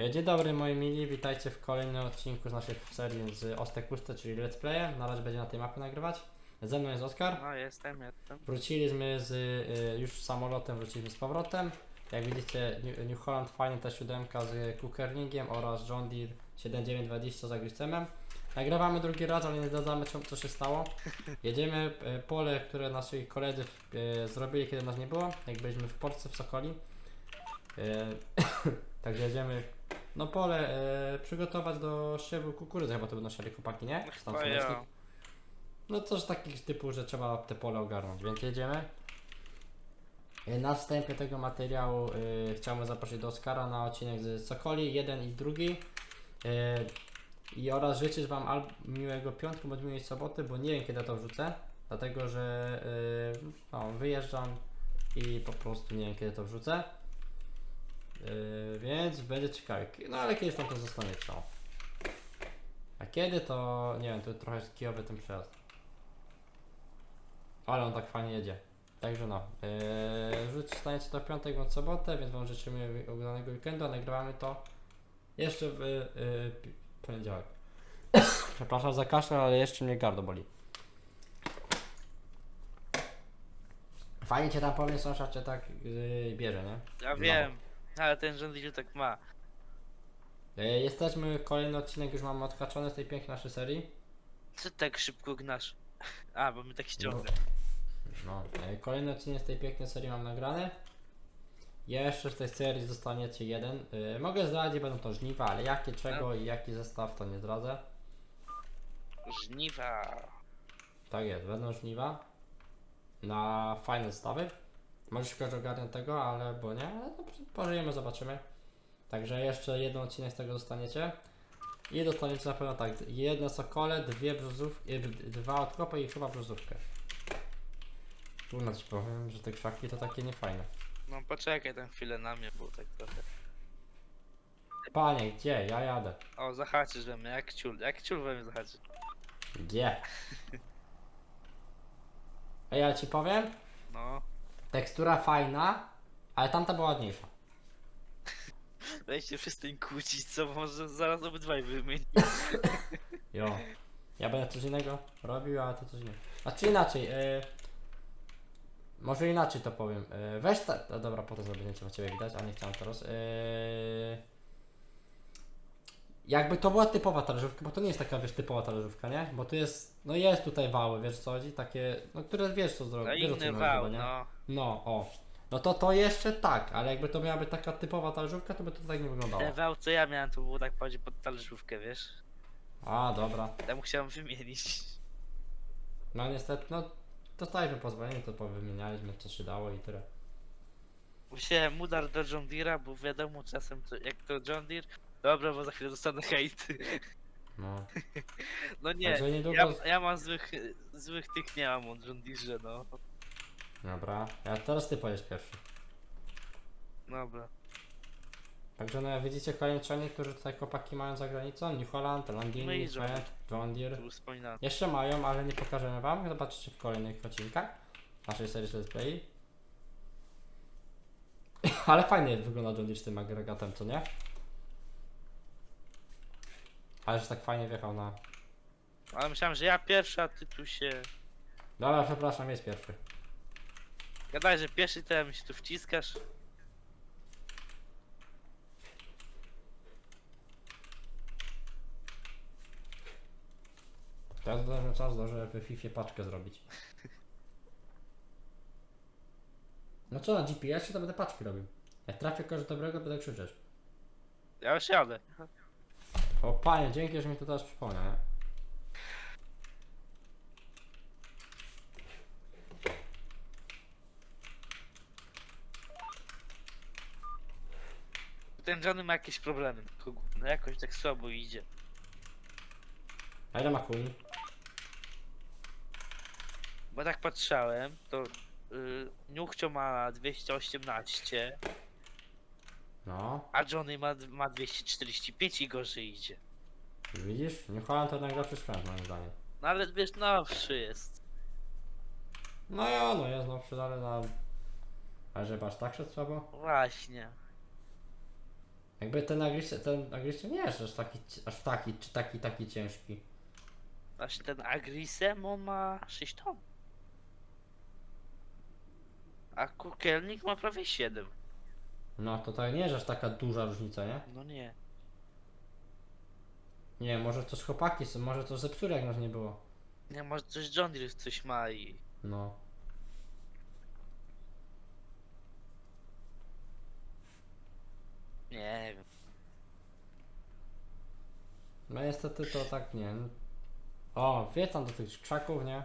E, Dzień dobry moi mili, witajcie w kolejnym odcinku z naszej serii z Ostek Puste, czyli Let's Play. Na razie będzie na tej mapie nagrywać. Ze mną jest Oskar. No jestem, jestem. Wróciliśmy z, y, już samolotem, wróciliśmy z powrotem. Jak widzicie New- New Holland fajnie ta siódemka z Cookerlingiem oraz John Deere 7920 z Agricemem. Nagrywamy drugi raz, ale nie zdradzamy czemu- co się stało. Jedziemy y, pole, które nasi koledzy y, zrobili kiedy nas nie było, jak byliśmy w Polsce w Sokoli. Y, Także jedziemy no pole y, przygotować do siewu kukurydzy, chyba to będą siali chłopaki, nie? Tam Chyba ja. No coś takich typu, że trzeba te pole ogarnąć, więc jedziemy. Y, Na wstępie tego materiału y, chciałbym zaprosić do Oskara na odcinek z Sokoli, jeden i drugi. Y, I oraz życzyć Wam al- miłego piątku bądź miłej soboty, bo nie wiem kiedy to wrzucę, dlatego że y, no, wyjeżdżam i po prostu nie wiem kiedy to wrzucę. Y, więc będzie ciekawe. No ale kiedyś tam to zostanie co. A kiedy to nie wiem, to trochę jest kijowy ten przejazd. Ale on tak fajnie jedzie. Także no. Yy, rzuć staniecie to w piątek bądź sobotę, więc wam życzymy udanego weekendu, a nagrywamy to jeszcze w yy, poniedziałek. Przepraszam za kaszel, ale jeszcze mnie gardło boli. Fajnie cię tam powiem, sąsiad cię tak yy, bierze, nie? Ja wiem, ale ten rząd ilu tak ma. Yy, jesteśmy, kolejny odcinek już mamy odhaczony z tej pięknej naszej serii. Co tak szybko gnasz? A, bo my tak ściągamy. No, e, kolejny odcinek z tej pięknej serii mam nagrany. Jeszcze z tej serii zostaniecie jeden. E, mogę zdradzić, będą to żniwa, ale jakie, czego i jaki zestaw to nie zdradzę. Żniwa. Tak jest, będą żniwa. Na fajne zestawy. Może się każdy ogarnia tego, ale bo nie, ale no, pożyjemy, zobaczymy. Także jeszcze jeden odcinek z tego dostaniecie. I dostaniecie na pewno tak, jedno sokole, dwie brzozówki, dwa odkopy i chyba brzozówkę. Tu ci powiem, że te krzaki to takie niefajne. No poczekaj tam chwilę na mnie, bo tak trochę. Panie, gdzie? Ja jadę. O, zahaczysz we mnie, jak ciul, jak ciul we mnie zahaczy. Gdzie? A ja ci powiem, No. Tekstura fajna, ale tamta była ładniejsza. Weźcie wszyscy kłócić, co może zaraz obydwaj wymienić. Jo. Ja będę coś innego robił, a ty coś innego. A czy inaczej, yy, może inaczej to powiem. Yy, weź ta. No dobra, potem zrobię nie trzeba ciebie widać, a nie chciałem teraz. Yy, jakby to była typowa talerzówka, bo to nie jest taka wiesz, typowa talerzówka, nie? Bo tu jest, no jest tutaj wały, wiesz co chodzi, takie, no które wiesz co No zrobić. wiesz, o co inny wał, nie? no. No, o. No to to jeszcze tak, ale jakby to miała być taka typowa talerzówka, to by to tak nie wyglądało. Ten wał, co ja miałem, to było tak bardziej pod talerzówkę, wiesz? A, dobra. Ja mu chciałem wymienić. No niestety, no dostaliśmy pozwolenie, to powymienialiśmy co się dało i tyle. Musiałem udar do John Deere'a, bo wiadomo czasem, to, jak to John Deere, dobra, bo za chwilę dostanę hejty. No. No nie, Także niedługo... ja, ja mam złych, złych tych nie mam od Deere, no. Dobra, ja teraz ty pojedziesz pierwszy. Dobra. Także no jak widzicie kolejny czajnik, który tutaj chłopaki mają za granicą, New Holland, No Landini, i John Deere. Tu wspominałem. Jeszcze mają, ale nie pokażemy wam, zobaczycie w kolejnych odcinkach naszej serii Let's Play. ale fajnie wygląda John Deere z tym agregatem, co nie? Ale że tak fajnie wjechał na... Ale myślałem, że ja pierwszy, a ty tu się... Dobra, przepraszam, jest pierwszy. Gadaj, że pierwszy to ja mi się tu wciskasz. Teraz dałem czas, żeby w FIFA paczkę zrobić. No co, na GPS-ie to będę paczki robił. Jak trafię kogoś dobrego, będę krzyczeć. Ja już jadę. O panie, dzięki, że mi to teraz przypomniał, nie? Ten Johnny ma jakieś problemy, no jakoś tak słabo idzie. A ile ma? Bo tak patrzałem, to yy, Niuchcio ma 218, No, a Johnny ma, ma 245 i gorzej idzie. widzisz? New Holland to najgorszy sprzęt moim zdaniem. No ale wiesz, nowszy jest. No ja, no jest nowszy, ale na... Ale żeby aż tak szedł słabo? Właśnie. Jakby ten agresy, ten agresy nie jest aż taki, aż taki, czy taki, taki ciężki. Właśnie ten Agrisem, on ma 6 ton. A Kukielnik ma prawie 7. No to tak nie jest aż taka duża różnica, nie? No nie. Nie, może to z chłopaki są, może to zepsuli jak nas nie było. Nie, może coś John Deere coś ma i... No. Nie wiem. No niestety to tak nie. O, wjeżdżam do tych krzaków, nie?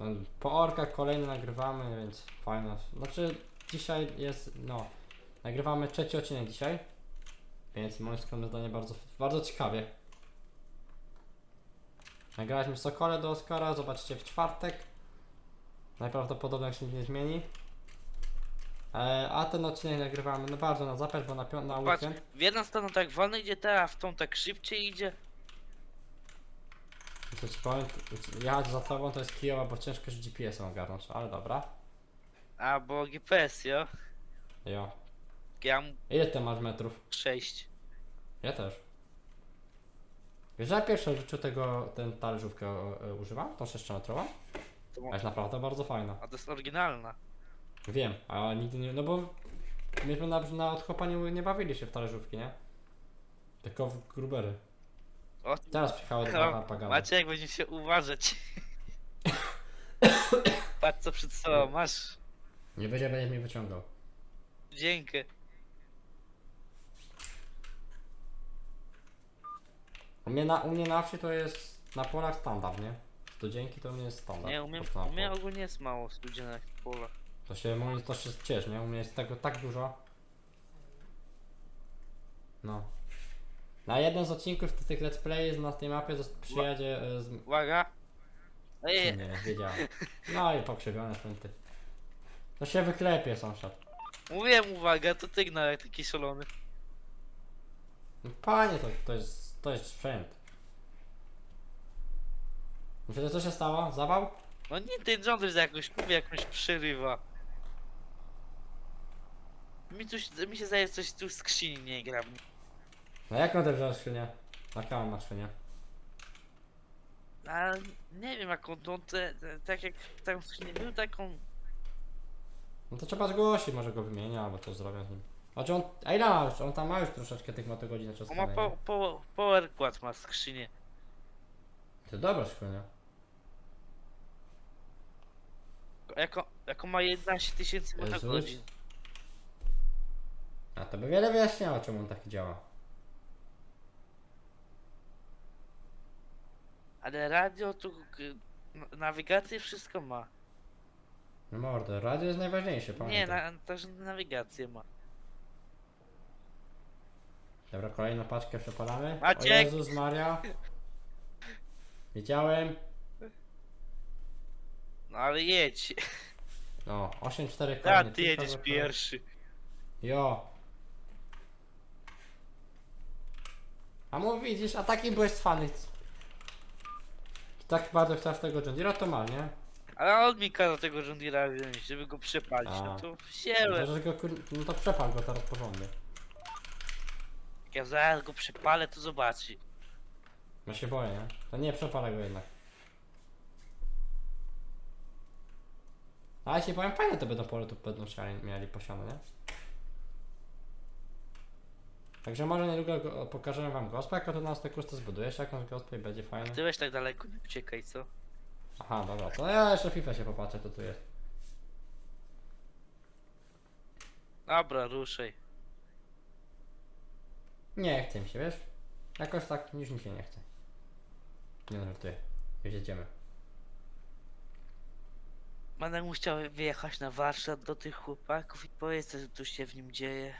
No, Po orkach kolejny nagrywamy, więc fajna. Znaczy dzisiaj jest, no, nagrywamy trzeci odcinek dzisiaj. Więc moim skromnym zdaniem bardzo, bardzo ciekawie. Nagraliśmy Sokole do Oscara, zobaczycie w czwartek. Najprawdopodobniej się nic nie zmieni. E, a ten odcinek nagrywamy no bardzo na zapas, bo na, pią- na Patrz, weekend. w jedną stronę tak wolno idzie, a w tą tak szybciej idzie. Co ci powiem, t- jechać za tobą to jest kijowa, bo ciężko się GPS-em ogarnąć, ale dobra. Albo GPS, jo. Jo. Ja mam Ile ty masz metrów? 6. Ja też. Wiesz, że ja pierwsze w życiu tego, ten talerzówkę e, używam, tą 6 metrową? To A mo- jest naprawdę bardzo fajna. A to jest oryginalna. Wiem, a nigdy nie, no bo myśmy na, na odchopaniu nie bawili się w talerzówki, nie? Tylko w grubery. O, Teraz przyjechało No, dwa pagany. Macie jak będzie się uważać. Patrz co przed sobą masz. Nie będzie, będziesz mnie wyciągał. Dzięki. U mnie na, u mnie na wsi to jest na polach standard, nie? To dzięki to u mnie jest standard. Nie, u mnie, na u mnie polach. ogólnie jest mało studzienek w polach. To się mówi, to się ciesz, nie? U mnie jest tego tak dużo. No. Na jeden z odcinków tych let's play na tej mapie przyjedzie e, z... Uwaga. Ej, Nie, wiedziałem. No i pokrzywione szpęty. To się wyklepie sąsiad. mówiłem uwaga, to tygnał jak taki szalony. No Panie, to, to jest, to jest sprzęt. Wiecie co się stało? Zawał? No nie, ten rząd za jakąś mówię, jakąś przerywa. Mi, coś, mi się zdaje, coś tu w skrzyni nie gra. No jak wziął skrzynię? Na kam ma skrzynię? A nie wiem jaką to, te, te, tak jak tam skrzyni był, taką... No to trzeba zgłosić, może go wymienia albo coś zrobią z nim. Znaczy on, a ile ma już? On tam ma już troszeczkę tych motogodzin czasu. On ma po, po, power quad ma skrzynię. To dobra skrzynia. Jako, jako ma 11 tysięcy Jezus. godzin. A to by wiele wyjaśniało, czemu on taki działa. Ale radio tu, nawigację wszystko ma. No mordę, radio jest najważniejsze, Nie, pamiętaj. na, też nawigację ma. Dobra, kolejną paczkę przepalamy. O Maciek! Jezus Maria. Widziałem. No ale jedź. No, 8-4 A kolejne. ty tylko jedziesz pierwszy. Jo. A mu widzisz, a taki byłeś cwany. Tak bardzo chciałeś tego John Deere'a, to ma, nie? Ale on mi kazał tego John Deere'a wziąć, żeby go przepalić. A. No to No to, że go, kur- no to przepal go teraz porządnie. Jak ja zaraz go przepalę, to zobaczy. Ja się boję, nie? To nie przepalę go jednak. Ale ci powiem, fajne to będą pole tu będą chcieli, mieli posiane, nie? Także może niedługo go, pokażemy wam gospę, jak to nas te kusty zbudujesz, jakąś gospę i będzie fajne. Ty weź tak daleko, nie uciekaj, co? Aha, dobra, to ja jeszcze FIFA się popatrzę, to tu jest. Dobra, ruszaj. Nie chce mi się, wiesz? Jakoś tak, już mi się nie chce. Nie no, żartuję. Już jedziemy. Będę musiał wyjechać na warsztat do tych chłopaków i powiedzieć, co tu się w nim dzieje.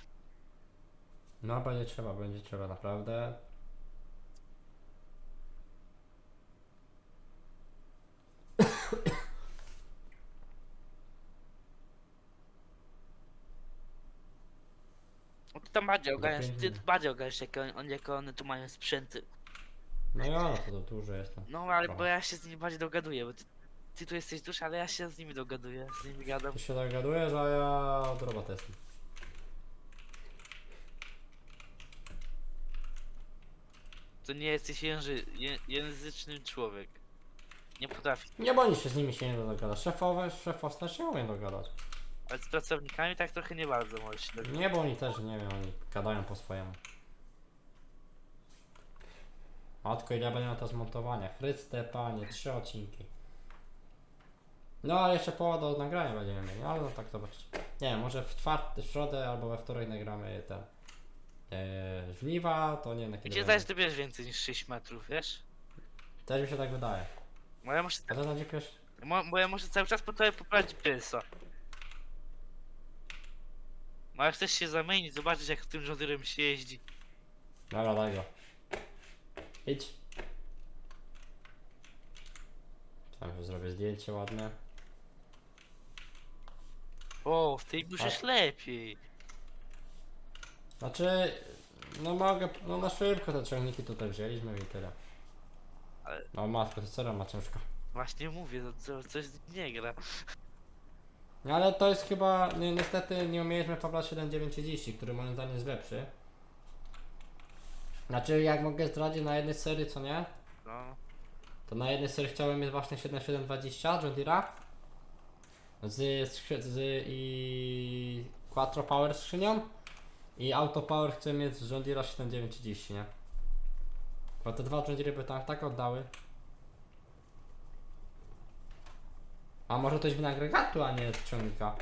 No, będzie trzeba, będzie trzeba, naprawdę. Ty tam bardziej ogarniasz, ty bardziej ogarniasz, jak, on, jak one tu mają sprzęty. No ja, no to, to dużo jestem. No ale Trochę. bo ja się z nimi bardziej dogaduję, bo ty, ty tu jesteś dusz, ale ja się z nimi dogaduję, z nimi gadam. Ty się dogadujesz, a ja od jestem. To nie jesteś jęży, języczny człowiek. Nie potrafisz. Nie bądź się z nimi się nie dogadać. Szefowe, szefostwa się umiem dogadać. Ale z pracownikami tak trochę nie bardzo możesz się dogadać. Nie, bo oni też, nie wiem, oni gadają po swojemu. Matko, ile będzie na to zmontowania? Chryste, panie, trzy odcinki. No, ale jeszcze połowa do nagrania będziemy mieli, ale no tak zobaczcie. Nie wiem, może w czwartek, w środę albo we wtorek nagramy ten... Yy, żniwa, to nie wiem na kiedy Gdzie będzie. zaś ty bierzesz więcej niż 6 metrów, wiesz? Też mi się tak wydaje. Bo ja muszę, A to będzie pierwszy... mo, bo ja muszę cały czas po tobie poprawić pylsa. No jak chcesz się zamienić, zobaczyć jak tym żołnierem się jeździ. Dobra, daj go. Idź. Tam że zrobię zdjęcie ładne. O, w tej musisz lepiej. Znaczy, no mogę, no na szybko te ciągniki tutaj wzięliśmy i tyle. Ale- No matko, to co ma ciężko. Właśnie mówię, to co, coś nie gra. No ale to jest chyba, ni niestety nie umieliśmy pobrać 7930, który moim zdaniem jest lepszy. Znaczy, jak mogę zdradzić na jednej serii, co nie? No. To na jednej serii chciałem mieć właśnie 7720 John Deere'a z, skrzy- z i Quattro Power skrzynią i Auto Power chcę mieć z John Deere'a 7930, nie? Bo te dwa John Deere'y by tam tak oddały. A może to jest wina agregatu, a nie ciągnika?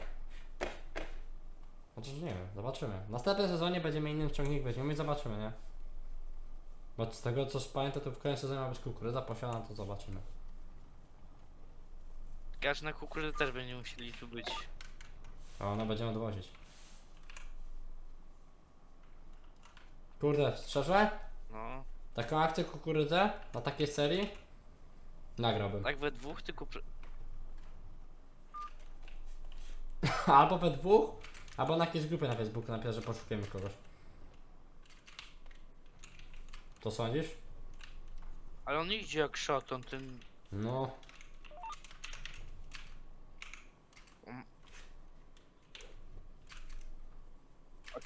Chociaż nie wiem, zobaczymy. W następnym sezonie będziemy innym ciągnik weźmiemy i zobaczymy, nie? Bo z tego co pamiętam, to w kolejnym sezonie ma być kukurydza posiana, to zobaczymy. Każdy na kukurydzę też będzie musieli tu być. A ona będziemy odwozić. Kurde, szczerze? No. Taką akcję kukurydzę na takiej serii nagrałbym. Tak we dwóch tylko. Albo we dwóch, albo na jakiejś grupie na Facebooku napisać, że poszukujemy kogoś. Co sądzisz? Ale on idzie jak shot, on ten. No.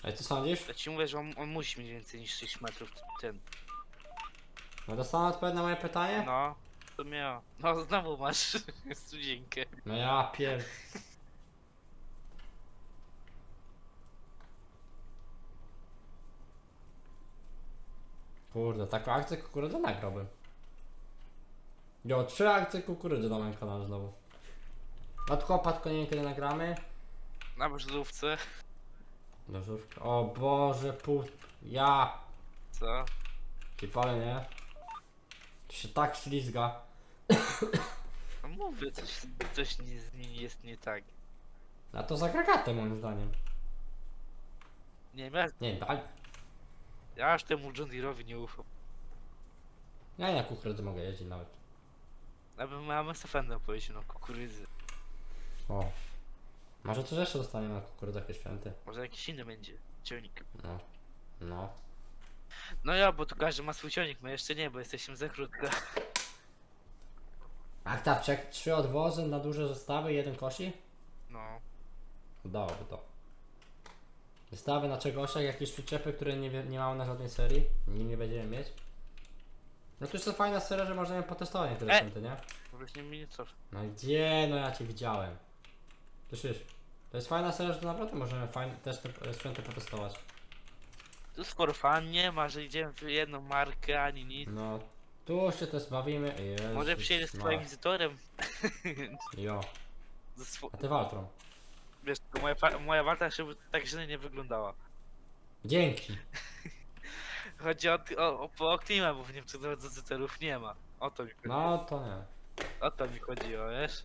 Ej, co sądzisz? Ja ci mówię, że on, on musi mieć więcej niż 6 metrów. Ten. No dostałem odpowiedź na moje pytanie? No. To miał. No znowu masz studzienkę. No ja pier... Kurde, taką akcję kukurydzy nagrałbym. Jo, trzy akcje kukurydzy na moim kanale znowu. Nadchłopat, nie wiem kiedy nagramy. Na brzydówce. Nożówka. O Boże, pół... Ja! Co? Kipale, nie? To się tak ślizga. No mówię, coś, coś nie, z nim jest nie tak. A to z agregatem moim zdaniem. Nie wiem, ja, Nie, daj. ja aż temu John Deere'owi nie ufam. Ja nie na kukurydzy mogę jeździć nawet. Aby mamy Safenda powiedzieć no kukurydzy. O. Może coś jeszcze dostaniemy na kukurydzę jakieś święty. Może jakiś inny będzie. Ciągnik. No. No. No ja, bo tu każdy ma swój ciągnik, my jeszcze nie, bo jesteśmy za krótko. Aktawczek, trzy odwozy na duże zestawy, jeden kosi? No. Dałoby to. Zestawy na czegoś, jakieś przyczepy, które nie, wie- nie mamy na żadnej serii, nim nie będziemy mieć. No to jest to fajna seria, że możemy potestować niektóre E! sprzęty, nie? Właśnie mi nie cof. No gdzie? No ja cię widziałem. Słyszysz? To jest fajna seria, że to naprawdę możemy fajne, też te sprzęty potestować. Tu for fun nie ma, że idziemy w jedną markę ani nic. No, tu się też bawimy. Jezus Może przyjedzie z twoim Maria. wizytorem. Jo, Ze swo- a ty Waltron. Wiesz, to moja, fa- moja walka żeby tak źle nie wyglądała. Dzięki. Chodzi o, o, o, o klimę, bo w Niemczech za wizytorów nie ma. O to mi chodzi. No to nie. O to mi chodziło, wiesz?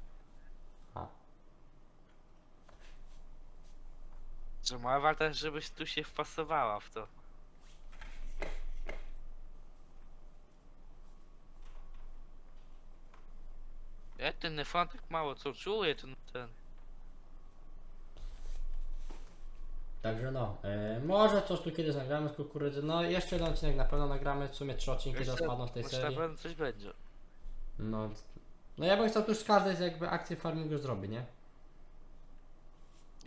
Że moja walka, żebyś tu się wpasowała w to. Ja ten nefon tak mało co czuję, ten, ten. Także no, e, może coś tu kiedyś nagramy z kukurydzy. No jeszcze jeden odcinek na pewno nagramy, w sumie trzy odcinki Jeszcze- z tej Może na serii. pewno coś będzie. No, No ja bym chciał tu już każdej z jakby akcji farmingu zrobić, nie?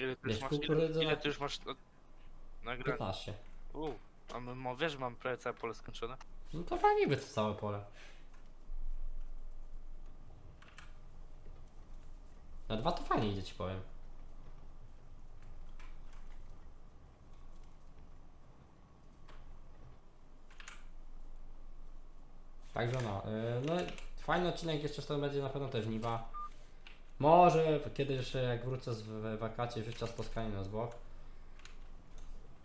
Ile ty Wiesz, już masz, ile, kukurydza ile na- ty już masz nagrane? 15. U, a m- mo- wiesz, mam prawie całe pole skończone? No to fajnie by to całe pole. Na dwa to fajnie idzie ci powiem. Także no, yy, no fajny odcinek jeszcze to będzie na pewno też żniwa. Może kiedyś jeszcze jak wrócę z w- wakacji życia z Toskanii na zbok.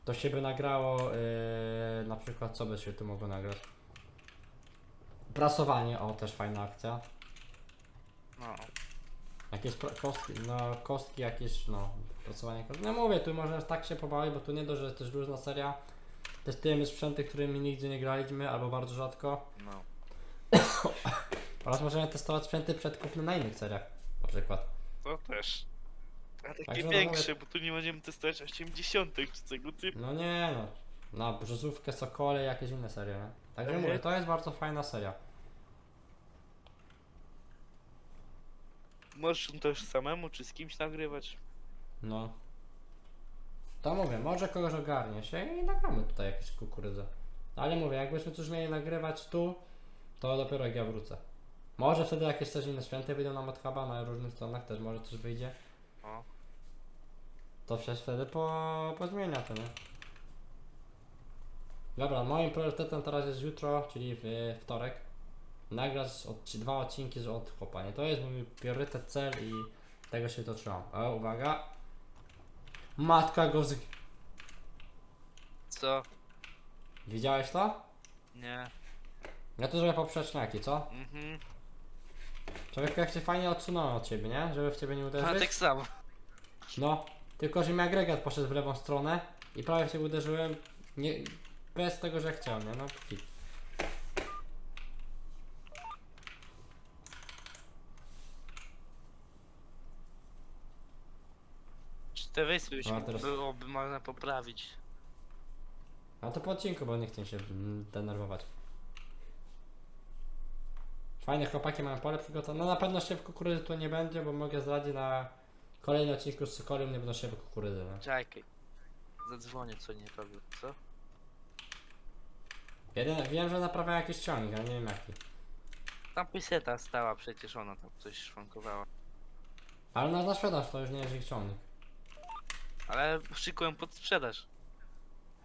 To się by nagrało yy, na przykład co by się tu mogło nagrać? Prasowanie, o też fajna akcja. No. Jakieś kostki, no kostki jakieś, no prasowanie kostki. No mówię, tu można tak się pobawić, bo tu nie dość, że jest też różna seria. Testujemy sprzęty, którymi nigdy nie graliśmy, albo bardzo rzadko. No. Oraz możemy testować sprzęty przed kupnem na innych seriach. Na przykład. To też. A takie Także no większe, bo tu nie będziemy testować 80 z tego typu. No nie no. Na brzozówkę, sokole, jakieś inne serie, nie? Także Mhm. mówię, to jest bardzo fajna seria. Możesz też samemu czy z kimś nagrywać. No. To mówię, może kogoś ogarnie się i nagramy tutaj jakieś kukurydzę. Ale mówię, jakbyśmy coś mieli nagrywać tu, to dopiero jak ja wrócę. Może wtedy jakieś też inne święty wyjdą nam od huba na różnych stronach, też może coś wyjdzie. O. To się wtedy po, pozmienia to, nie? Dobra, moim priorytetem teraz jest jutro, czyli w, wtorek. Nagrać od, dwa odcinki z od chłopa, nie? To jest mój priorytet, cel i tego się to trzymam. O, uwaga. Matka go z... Co? Widziałeś to? Nie. Ja to zrobię poprzeczniaki, co? Mhm. Człowiek jak się fajnie odsunąłem od ciebie, nie? Żeby w ciebie nie uderzyć. tak samo. No, tylko że mi agregat poszedł w lewą stronę i prawie się uderzyłem nie, bez tego, że chciałem, nie? No, git. Czy te wyspy byś No, a teraz- byłoby można poprawić. A to po odcinku, bo nie chcę się mm, denerwować. Fajne chłopaki mają pole przygotowane. No na pewno się w kukurydzy tu nie będzie, bo mogę zdradzić na kolejnym odcinku z Sokolem nie będą się w kukurydzy, nie? Czekaj. Zadzwonię co nie robię, co? Jeden, wiem, że naprawiają jakiś ciągnik, ale nie wiem jaki. Tam piseta stała przecież, ona tam coś szwankowała. Ale na, na sprzedaż to już nie jest ich ciągnik. Ale szykują pod sprzedaż.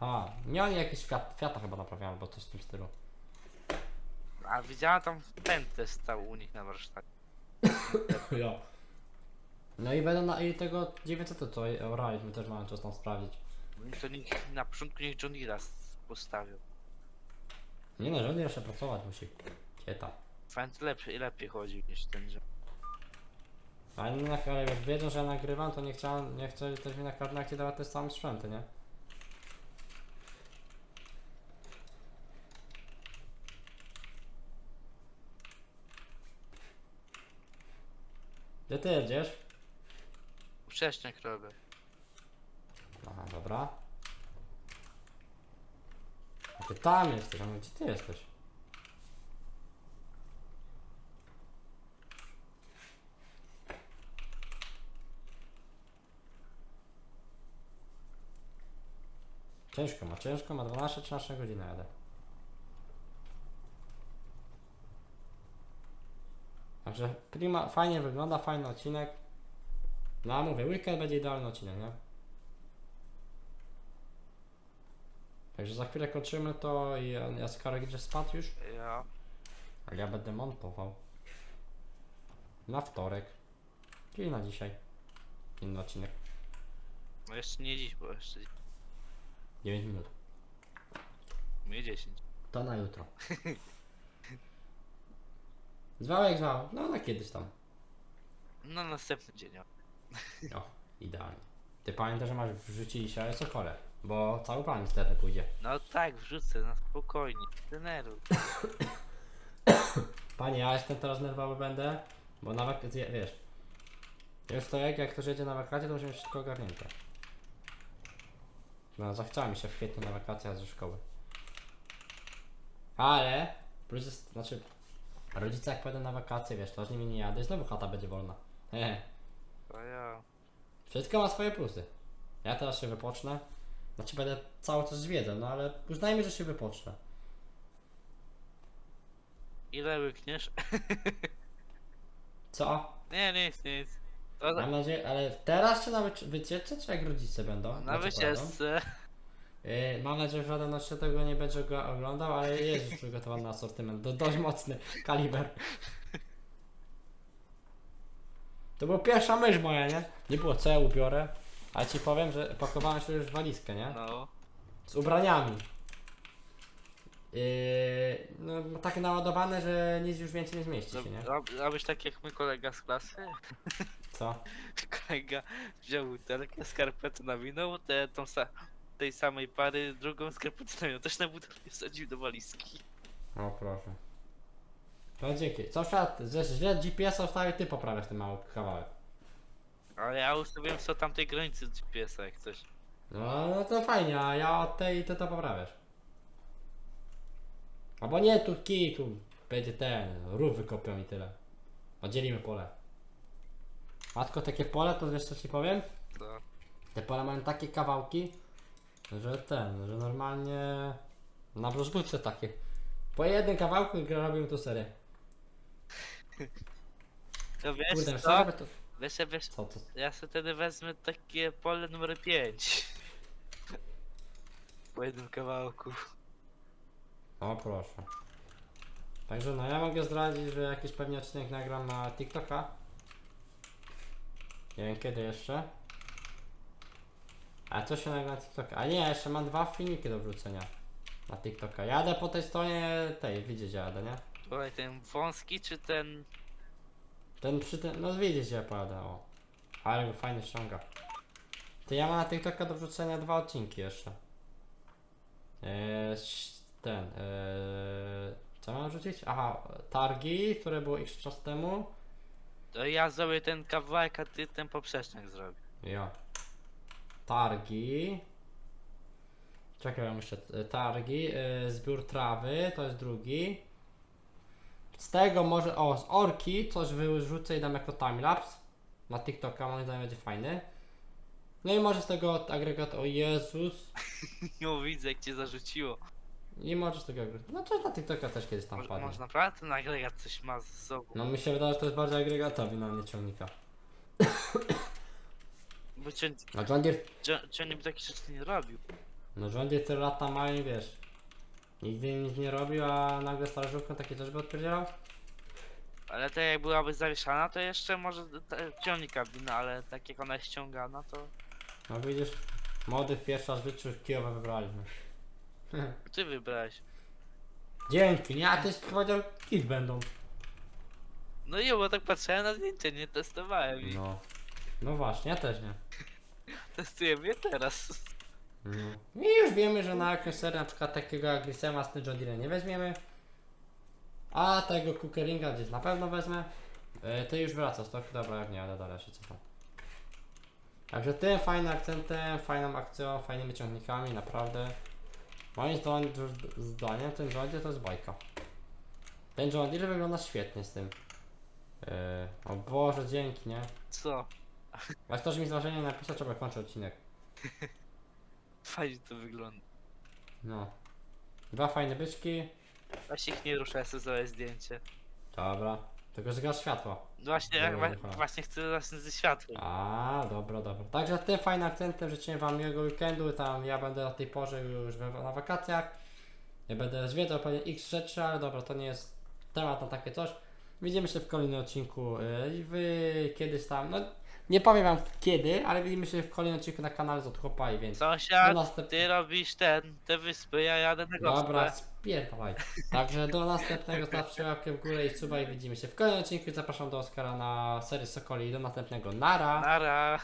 A, nie oni jakiś Fiat, Fiata chyba naprawiają, albo coś w tym stylu. A widziała tam pęd też stał u nich na warsztacie. Ja. No i będą na i tego 900 co oraliśmy też mamy czas tam sprawdzić. To niech na początku niech John Deere postawił. Nie no, rząd jeszcze pracować musi. Kieta. Fajnie to lepiej, lepiej chodzi niż ten, że... Ale jak wiedzą, że ja nagrywam, to nie chciałem, nie chcę też mi na karnakcie dawać te same sprzęty, nie? Gdzie ty jedziesz? Wcześniej robię. Aha, dobra. A ty tam jesteś, a my gdzie ty jesteś? Ciężko ma, ciężko ma 12-13 godziny jadę. Także prima, fajnie wygląda, fajny odcinek. No a mówię, weekend będzie idealny odcinek, nie? Także za chwilę kończymy to i ja- Jaskarek idzie spać już, Ja... a ja będę montował. Na wtorek. Czyli na dzisiaj. Inny odcinek. No jeszcze nie dziś, bo jeszcze 9 minut. mnie 10. To na jutro. Zwał jak zwał. No na kiedyś tam. No następny dzień. o. O, idealnie. Ty pamiętasz, że masz wrzucić dzisiaj sokole, bo cały plan niestety pójdzie. No tak, wrzucę, na spokojnie. Deneruj. Panie, ja jestem teraz nerwowy będę, bo na wakacje, wiesz. Już to jak, jak ktoś jedzie na wakacje, to musi mieć wszystko ogarnięte. No, zachciała mi się w kwietniu na wakacjach ze szkoły. Ale, plus jest, znaczy, A rodzice jak pojadą na wakacje, wiesz, to z nimi nie jadę, znowu chata będzie wolna. Hehe. To ja. Wszystko ma swoje plusy. Ja teraz się wypocznę. Znaczy będę cały czas zwiedzał, no ale uznajmy, że się wypocznę. Ile łykniesz? Co? Nie, nic, nic. To Mam nadzieję, ale teraz czy na wyci- wycieczce, czy jak rodzice będą? na Znaczy pojadą? wycieczce. Yy, mam nadzieję, że żaden od tego nie będzie go oglądał, ale jest już przygotowany asortyment. Do, dość mocny kaliber. To była pierwsza myśl moja, nie? Nie było co ja ubiorę. Ale ci powiem, że pakowałem się już w walizkę, nie? No. Z ubraniami. Yy, no tak naładowane, że nic już więcej nie zmieści się, nie? Rob- Robisz tak jak mój kolega z klasy? Co? Kolega wziął butelkę, skarpetę nawinął, te, tą sa tej samej pary, drugą skarpetę też na butelkę wsadził do walizki. O proszę. No dzięki. Co świat, że źle GPS-a ustawił, ty poprawiasz ten mały kawałek. Ale ja ustawiłem co tamtej granicy GPS-a jak coś. No, no to fajnie, a ja od tej to to poprawiasz. Albo nie, tu kij, tu będzie ten, rów wykopią i tyle. Oddzielimy pole. Matko, takie pole, to wiesz co ci powiem? To. Te pola mają takie kawałki, że ten, że normalnie na rozbudce takie. Po jednym kawałku i robimy tu serię. To wiesz Kurde, co? to... Wiesz, wiesz, Co to? ja sobie wtedy wezmę takie pole numer 5. Po jednym kawałku. O proszę. Także no ja mogę zdradzić, że jakiś pewnie odcinek nagram na TikToka. Nie wiem kiedy jeszcze. A co się na TikToka? A nie, jeszcze mam dwa filmiki do wrzucenia. Na TikToka. Jadę po tej stronie tej, widzicie jadę, nie? Tutaj ten wąski czy ten... Ten przy tym, no widzicie gdzie ja pojadę, o. Ale go fajnie ściąga. To ja mam na TikToka do wrzucenia dwa odcinki jeszcze. Eee, ten, eee, co mam wrzucić? Aha, targi, które było x czas temu. To ja zrobię ten kawałek, a ty ten poprzecznik zrobisz. Jo. Targi. Czekaj, ja muszę. e, Targi, e, zbiór trawy, to jest drugi. Z tego może, o, z orki coś wyrzucę i dam jako timelapse. Na TikToka moim zdaniem będzie fajny. No i może z tego agregatu, o Jezus. Nie widzę jak cię zarzuciło. I może z tego agregatu. No to na TikToka też kiedyś tam Może, może naprawdę ten agregat coś ma ze sobą. No mi się wydaje, że to jest bardziej agregatowi, no nie ciągnika. Bo cię, A John Deere cię, takich rzeczy nie robił. No rządzie tyle lata mają i wiesz. Nigdy nic nie robił, a nagle strażówką takie coś by odpierdzielał? Ale to jak byłaby zawieszana, to jeszcze może te- ciągnika wina, ale tak jak ona jest ściągana, to No widzisz, młodych pierwszy raz w życiu kijowe wybraliśmy. ty wybrałeś. Dzięki, nie? A tyś powiedział, kit będą. No i bo tak patrzyłem na zdjęcie, nie testowałem i No. No właśnie, ja też nie. Testujemy je teraz. No. I już wiemy, że na jakąś serię na przykład takiego jak Grisema z tym Deere nie weźmiemy. A tego Cookeringa gdzieś na pewno wezmę. E, ty już wracasz, to dobra, jak nie, ale dalej się cofam. Także tym fajnym akcentem, fajną akcją, fajnymi ciągnikami, naprawdę. Moim zdaniem, zdaniem ten Deere to jest bajka. Ten John Deere wygląda świetnie z tym. E, o Boże, dzięki, nie? Co? Jak ktoś mi z wrażenia napisał, trzeba kończyć odcinek. Fajnie to wygląda. No. Dwa fajne byczki. Właśnie ich nie ruszę, ja sobie zrobię zdjęcie. Dobra. Tylko zgasz światła. Właśnie, jak Dobra, wa- dobra. właśnie chcę właśnie ze światłem. A, dobra, dobra. Także tym fajnym akcentem życzę wam miłego weekendu. Tam ja będę o tej porze już we, na wakacjach. Ja będę zwiedzał pewnie x rzeczy, ale dobra, to nie jest temat na takie coś. Widzimy się w kolejnym odcinku. Yy, i wy kiedyś tam, no nie powiem wam kiedy, ale widzimy się w kolejnym odcinku na kanale z więc. Do Sąsiad, następ... ty robisz ten, te wyspy, ja jadę na gospę. Dobra, spierdalaj. Także do następnego stawcie łapkę w górę i suba i widzimy się w kolejnym odcinku. Zapraszam do Oskara na serię Sokoli i do następnego. Nara! Nara.